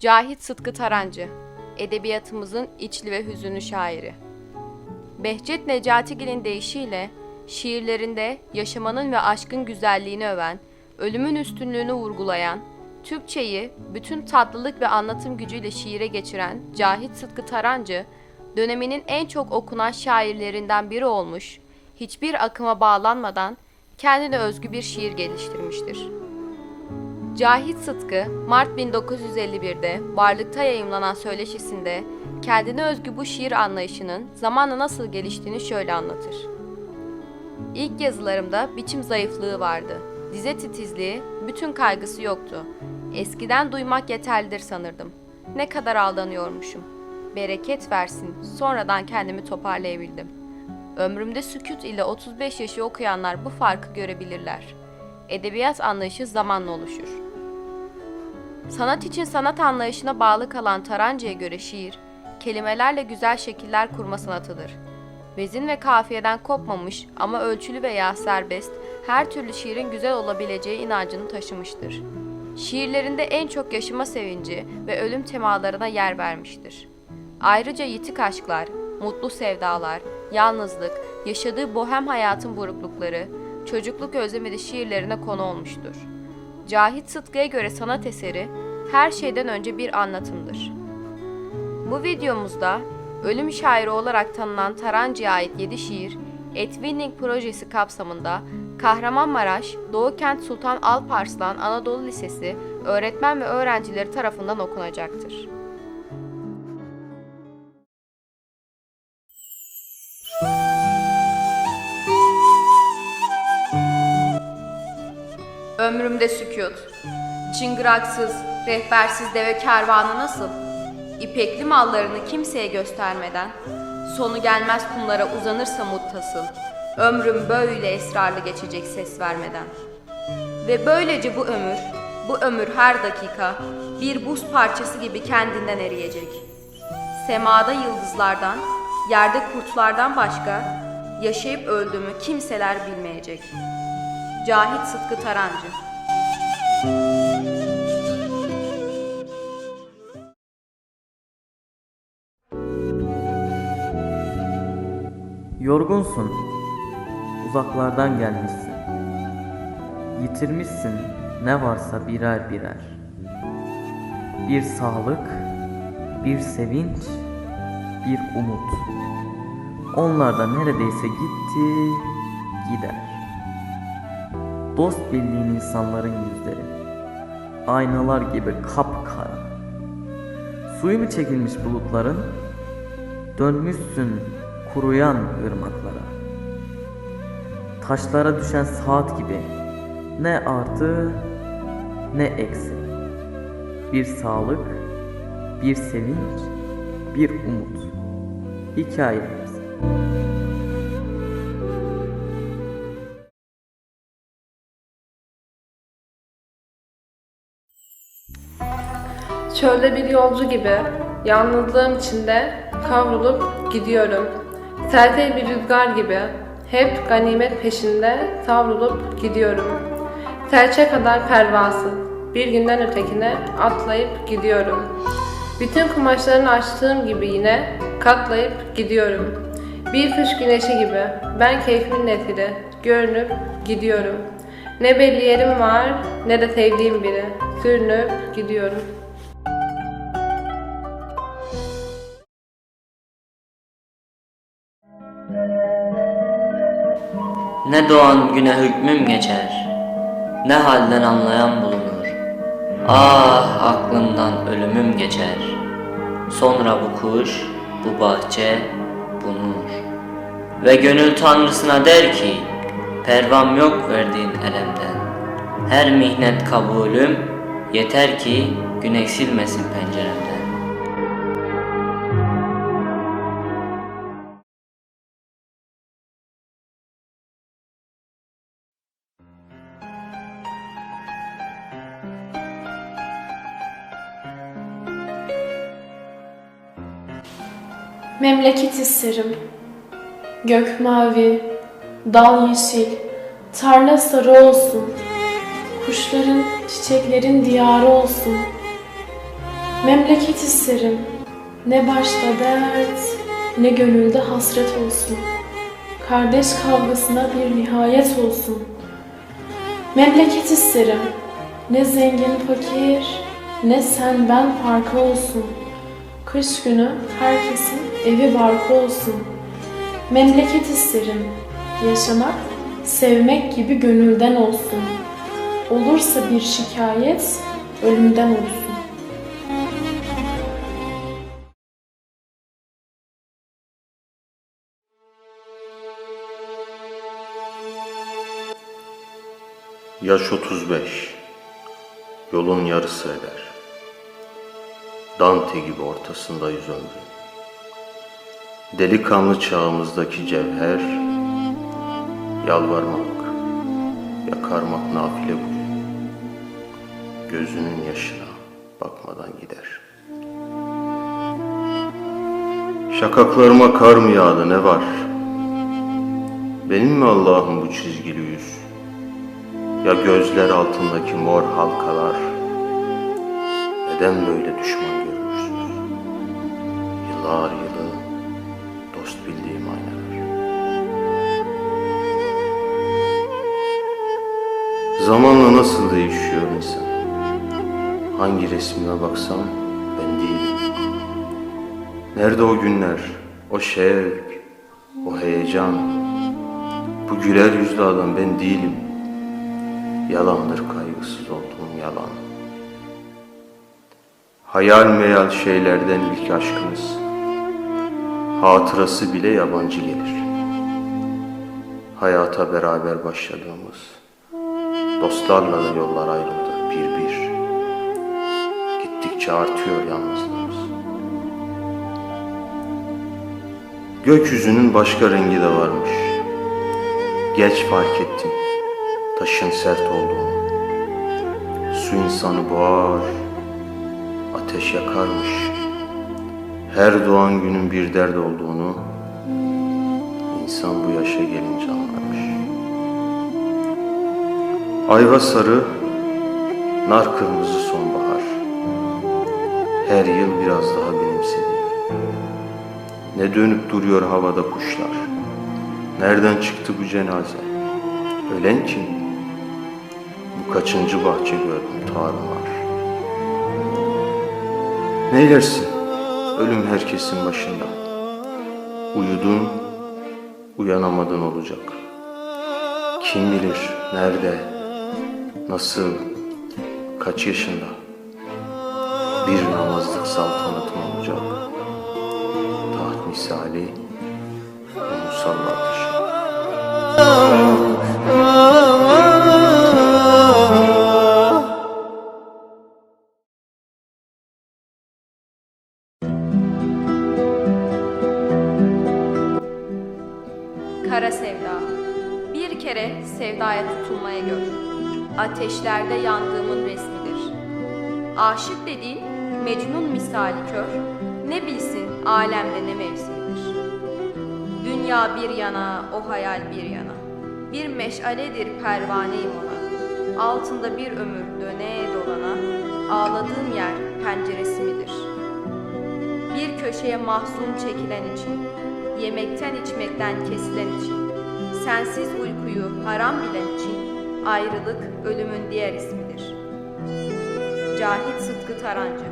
Cahit Sıtkı Tarancı, edebiyatımızın içli ve hüzünlü şairi. Behçet Necatigil'in deyişiyle şiirlerinde yaşamanın ve aşkın güzelliğini öven, ölümün üstünlüğünü vurgulayan, Türkçeyi bütün tatlılık ve anlatım gücüyle şiire geçiren Cahit Sıtkı Tarancı, döneminin en çok okunan şairlerinden biri olmuş, hiçbir akıma bağlanmadan kendine özgü bir şiir geliştirmiştir. Cahit Sıtkı, Mart 1951'de Varlık'ta yayımlanan söyleşisinde kendine özgü bu şiir anlayışının zamanla nasıl geliştiğini şöyle anlatır. İlk yazılarımda biçim zayıflığı vardı. Dize titizliği, bütün kaygısı yoktu. Eskiden duymak yeterlidir sanırdım. Ne kadar aldanıyormuşum. Bereket versin, sonradan kendimi toparlayabildim. Ömrümde sükut ile 35 yaşı okuyanlar bu farkı görebilirler. Edebiyat anlayışı zamanla oluşur. Sanat için sanat anlayışına bağlı kalan Tarancı'ya göre şiir, kelimelerle güzel şekiller kurma sanatıdır. Vezin ve kafiyeden kopmamış ama ölçülü veya serbest, her türlü şiirin güzel olabileceği inancını taşımıştır. Şiirlerinde en çok yaşama sevinci ve ölüm temalarına yer vermiştir. Ayrıca yitik aşklar, mutlu sevdalar, yalnızlık, yaşadığı bohem hayatın buruklukları, çocukluk özlemi de şiirlerine konu olmuştur. Cahit Sıtkı'ya göre sanat eseri her şeyden önce bir anlatımdır. Bu videomuzda ölüm şairi olarak tanınan Tarancı'ya ait 7 şiir, Etwinning projesi kapsamında Kahramanmaraş, Doğu Kent Sultan Alparslan Anadolu Lisesi öğretmen ve öğrencileri tarafından okunacaktır. Ömrümde sükut, çıngıraksız, rehbersiz deve kervanı nasıl? İpekli mallarını kimseye göstermeden, sonu gelmez kumlara uzanırsa muttasıl, ömrüm böyle esrarlı geçecek ses vermeden. Ve böylece bu ömür, bu ömür her dakika bir buz parçası gibi kendinden eriyecek. Semada yıldızlardan, yerde kurtlardan başka yaşayıp öldüğümü kimseler bilmeyecek. Cahit Sıtkı Tarancı Yorgunsun, uzaklardan gelmişsin. Yitirmişsin ne varsa birer birer. Bir sağlık, bir sevinç, bir umut. Onlar da neredeyse gitti, gider. Dost bildiğin insanların yüzleri, aynalar gibi kapkara. Suyu mu çekilmiş bulutların, dönmüşsün kuruyan ırmaklara. Taşlara düşen saat gibi ne artı ne eksi. Bir sağlık, bir sevinç, bir umut. Hikayemiz. Çölde bir yolcu gibi yalnızlığım içinde kavrulup gidiyorum. Sertey bir rüzgar gibi hep ganimet peşinde savrulup gidiyorum. Serçe kadar pervasız bir günden ötekine atlayıp gidiyorum. Bütün kumaşlarını açtığım gibi yine katlayıp gidiyorum. Bir kış güneşi gibi ben keyfimin netiri görünüp gidiyorum. Ne belli yerim var ne de sevdiğim biri sürünüp gidiyorum. Ne doğan güne hükmüm geçer, ne halden anlayan bulunur. Ah aklımdan ölümüm geçer, sonra bu kuş, bu bahçe, bu nur. Ve gönül tanrısına der ki, pervam yok verdiğin elemden. Her mihnet kabulüm, yeter ki güneş silmesin penceremden. Memleket isterim. Gök mavi, dal yeşil, tarla sarı olsun. Kuşların, çiçeklerin diyarı olsun. Memleket isterim. Ne başta dert, ne gönülde hasret olsun. Kardeş kavgasına bir nihayet olsun. Memleket isterim. Ne zengin fakir, ne sen ben farkı olsun. Kış günü herkesin evi barkı olsun. Memleket isterim. Yaşamak, sevmek gibi gönülden olsun. Olursa bir şikayet, ölümden olsun. Yaş 35. Yolun yarısı eder. Dante gibi ortasındayız ömrün. Delikanlı çağımızdaki cevher, yalvarmak, yakarmak nafile bugün. Gözünün yaşına bakmadan gider. Şakaklarıma kar mı yağdı ne var? Benim mi Allah'ım bu çizgili yüz? Ya gözler altındaki mor halkalar Neden böyle düşman? Yıllar yılı dost bildiğim aynalar Zamanla nasıl değişiyor insan? Hangi resmime baksam ben değilim Nerede o günler, o şevk, o heyecan Bu güler yüzlü adam ben değilim Yalandır kaygısız olduğum yalan. Hayal meyal şeylerden ilk aşkımız. Hatırası bile yabancı gelir. Hayata beraber başladığımız. Dostlarla da yollar ayrıldı bir bir. Gittikçe artıyor yalnızlığımız. Gökyüzünün başka rengi de varmış. Geç fark ettim taşın sert olduğunu. Su insanı boğar, ateş yakarmış. Her doğan günün bir dert olduğunu insan bu yaşa gelince anlarmış. Ayva sarı, nar kırmızı sonbahar. Her yıl biraz daha benimsediğim. Ne dönüp duruyor havada kuşlar. Nereden çıktı bu cenaze? Ölen kim? Bu kaçıncı bahçe gördüm tarumar. Neylersin? Ölüm herkesin başında. Uyudun, uyanamadın olacak. Kim bilir nerede, nasıl, kaç yaşında? Bir namazlık saltanatın olacak. Taht misali, bu kere sevdaya tutulmaya gör. Ateşlerde yandığımın resmidir. Aşık dediğin Mecnun misali kör. Ne bilsin alemde ne mevsimidir. Dünya bir yana, o hayal bir yana. Bir meşaledir pervaneyim ona. Altında bir ömür döne dolana. Ağladığım yer penceresi midir? Bir köşeye mahzun çekilen için, yemekten içmekten kesilen için, sensiz uykuyu haram bilen için, ayrılık ölümün diğer ismidir. Cahit Sıtkı Tarancı